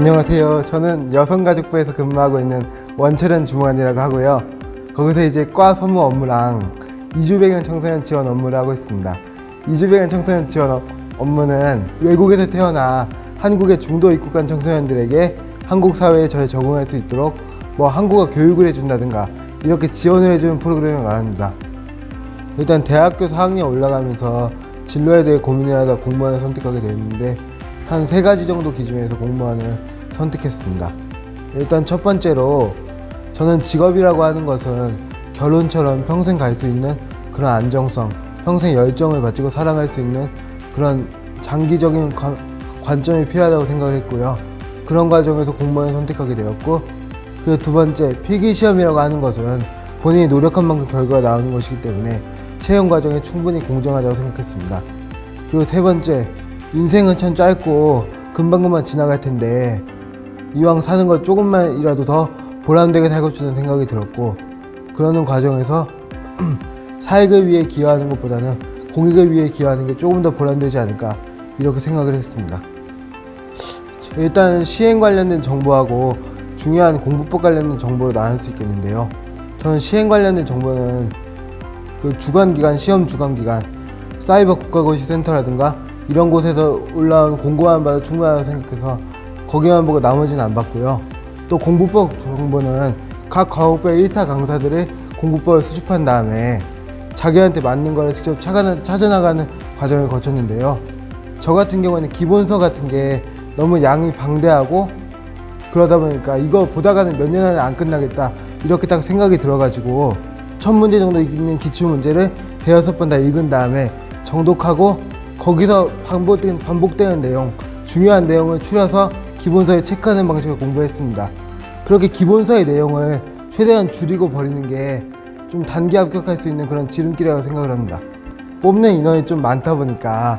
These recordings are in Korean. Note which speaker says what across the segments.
Speaker 1: 안녕하세요. 저는 여성가족부에서 근무하고 있는 원철현 주무관이라고 하고요. 거기서 이제 과 서무 업무랑 이주배경 청소년 지원 업무를 하고 있습니다. 이주배경 청소년 지원 업- 업무는 외국에서 태어나 한국에 중도 입국한 청소년들에게 한국 사회에 잘 적응할 수 있도록 뭐 한국어 교육을 해준다든가 이렇게 지원을 해주는 프로그램을 말합니다. 일단 대학교 4학년 올라가면서 진로에 대해 고민을 하다 공무원을 선택하게 되었는데 한 세 가지 정도 기준에서 공무원을 선택했습니다. 일단 첫 번째로 저는 직업이라고 하는 것은 결혼처럼 평생 갈 수 있는 그런 안정성, 평생 열정을 바치고 살아갈 수 있는 그런 장기적인 관, 관점이 필요하다고 생각을 했고요. 그런 과정에서 공무원을 선택하게 되었고 그리고 두 번째 필기 시험이라고 하는 것은 본인이 노력한 만큼 결과가 나오는 것이기 때문에 채용 과정에 충분히 공정하다고 생각했습니다. 그리고 세 번째 인생은 참 짧고 금방금방 지나갈 텐데 이왕 사는 것 조금만이라도 더 보람되게 살고 싶다는 생각이 들었고 그러는 과정에서 사익을 위해 기여하는 것보다는 공익을 위해 기여하는 게 조금 더 보람되지 않을까 이렇게 생각을 했습니다. 일단 시행 관련된 정보하고 중요한 공부법 관련된 정보로 나눌 수 있겠는데요. 저는 시행 관련된 정보는 그 주간기관, 시험 주간기관, 사이버 국가고시 센터라든가 이런 곳에서 올라온 공고만 봐도 충분하다고 생각해서 거기만 보고 나머지는 안 봤고요. 또 공부법 정보는 각 과목별 1타 강사들의 공부법을 수집한 다음에 자기한테 맞는 거를 직접 찾아나, 찾아나가는 과정을 거쳤는데요. 저 같은 경우에는 기본서 같은 게 너무 양이 방대하고 그러다 보니까 이거 보다가는 몇 년 안에 안 끝나겠다 이렇게 딱 생각이 들어가지고 천 문제 정도 있는 기출 문제를 대여섯 번 다 읽은 다음에 정독하고 거기서 반복되는, 반복되는 내용 중요한 내용을 추려서 기본서에 체크하는 방식을 공부했습니다. 그렇게 기본서의 내용을 최대한 줄이고 버리는 게 좀 단기 합격할 수 있는 그런 지름길이라고 생각을 합니다. 뽑는 인원이 좀 많다 보니까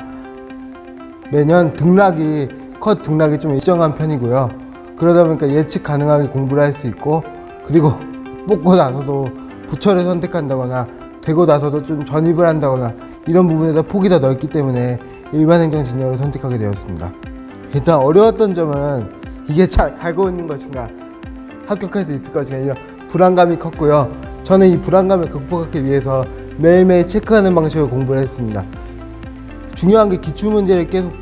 Speaker 1: 매년 등락이 컷 등락이 좀 일정한 편이고요. 그러다 보니까 예측 가능하게 공부를 할 수 있고 그리고 뽑고 나서도 부처를 선택한다거나 되고 나서도 좀 전입을 한다거나 이런 부분에서 폭이 더 넓기 때문에 일반 행정 진로를 선택하게 되었습니다. 일단 어려웠던 점은 이게 잘 갈고 있는 것인가 합격할 수 있을 것인가 이런 불안감이 컸고요. 저는 이 불안감을 극복하기 위해서 매일매일 체크하는 방식으로 공부를 했습니다. 중요한 게 기출 문제를 계속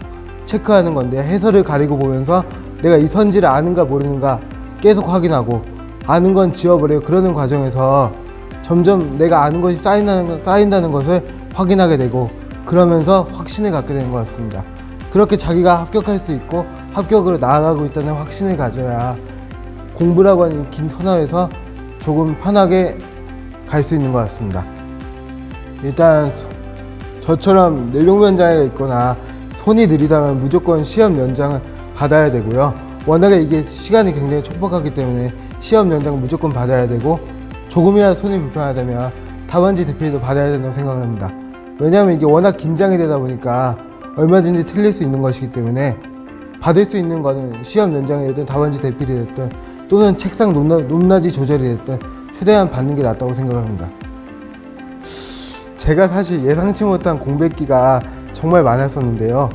Speaker 1: 체크하는 건데 해설을 가리고 보면서 내가 이 선지를 아는가 모르는가 계속 확인하고 아는 건 지워버리고 그러는 과정에서 점점 내가 아는 것이 쌓인다는, 쌓인다는 것을 확인하게 되고 그러면서 확신을 갖게 되는 것 같습니다. 그렇게 자기가 합격할 수 있고 합격으로 나아가고 있다는 확신을 가져야 공부라고 하는 긴 터널에서 조금 편하게 갈 수 있는 것 같습니다. 일단 저처럼 뇌병 변 장애가 있거나 손이 느리다면 무조건 시험 연장을 받아야 되고요. 워낙에 이게 시간이 굉장히 촉박하기 때문에 시험 연장을 무조건 받아야 되고 조금이라도 손이 불편하다면 답안지 대필도 받아야 된다고 생각을 합니다. 왜냐하면 이게 워낙 긴장이 되다 보니까 얼마든지 틀릴 수 있는 것이기 때문에 받을 수 있는 거는 시험 연장이 됐든 답안지 대필이 됐든 또는 책상 높낮, 높낮이 조절이 됐든 최대한 받는 게 낫다고 생각을 합니다. 제가 사실 예상치 못한 공백기가 정말 많았었는데요.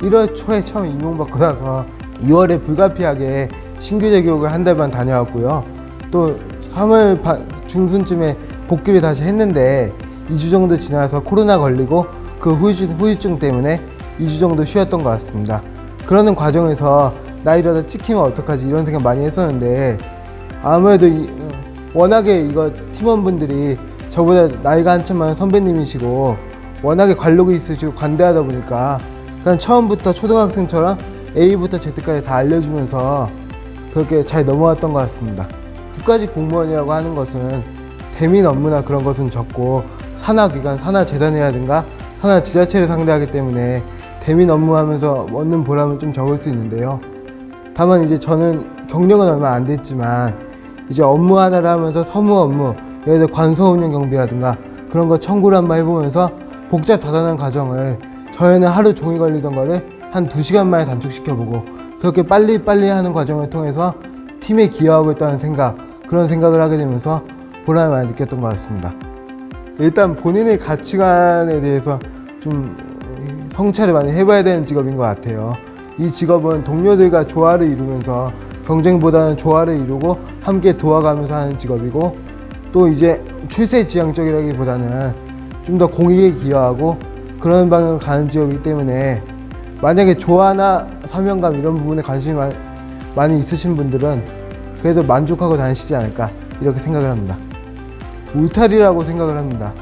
Speaker 1: 1월 초에 처음 임용받고 나서 2월에 불가피하게 신규제 교육을 한달반 다녀왔고요. 또 3월 바- 중순쯤에 복귀를 다시 했는데 2주 정도 지나서 코로나 걸리고 그 후유증, 후유증 때문에 2주 정도 쉬었던 것 같습니다. 그러는 과정에서 나 이러다 찍히면 어떡하지 이런 생각 많이 했었는데 아무래도 이- 어, 워낙에 이거 팀원분들이 저보다 나이가 한참 많은 선배님이시고 워낙에 관록이 있으시고 관대하다 보니까 그냥 처음부터 초등학생처럼 A부터 Z까지 다 알려주면서 그렇게 잘 넘어왔던 것 같습니다. 국가직 공무원이라고 하는 것은 대민 업무나 그런 것은 적고 산하기관, 산하재단이라든가 산하 지자체를 상대하기 때문에 대민 업무하면서 얻는 보람은 좀 적을 수 있는데요. 다만 이제 저는 경력은 얼마 안 됐지만 이제 업무 하나를 하면서 서무 업무, 예를 들어 관서 운영 경비라든가 그런 거 청구를 한번 해보면서 복잡 다단한 과정을 저희는 하루 종일 걸리던 거를 한 두 시간 만에 단축시켜보고 그렇게 빨리빨리 하는 과정을 통해서 팀에 기여하고 있다는 생각 그런 생각을 하게 되면서 보람을 많이 느꼈던 것 같습니다. 일단 본인의 가치관에 대해서 좀 성찰을 많이 해봐야 되는 직업인 것 같아요. 이 직업은 동료들과 조화를 이루면서 경쟁보다는 조화를 이루고 함께 도와가면서 하는 직업이고 또 이제 출세 지향적이라기보다는 좀 더 공익에 기여하고 그런 방향으로 가는 직업이기 때문에 만약에 조화나 사명감 이런 부분에 관심이 많- 많이 있으신 분들은 그래도 만족하고 다니시지 않을까 이렇게 생각을 합니다. 울타리라고 생각을 합니다.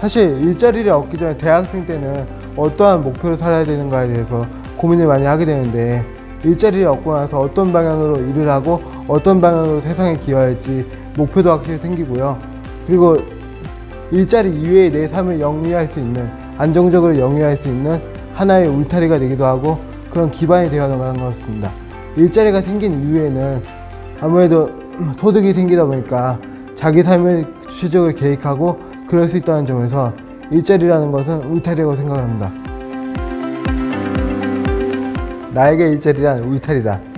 Speaker 1: 사실 일자리를 얻기 전에 대학생 때는 어떠한 목표를 살아야 되는가에 대해서 고민을 많이 하게 되는데 일자리를 얻고 나서 어떤 방향으로 일을 하고 어떤 방향으로 세상에 기여할지 목표도 확실히 생기고요. 그리고 일자리 이외의 내 삶을 영위할 수 있는 안정적으로 영위할 수 있는 하나의 울타리가 되기도 하고 그런 기반이 되어 나가는 것 같습니다. 일자리가 생긴 이후에는 아무래도 소득이 생기다 보니까 자기 삶의 추적을 계획하고 그럴 수 있다는 점에서 일자리라는 것은 울타리라고 생각을 합니다. 나에게 일자리란 울타리다.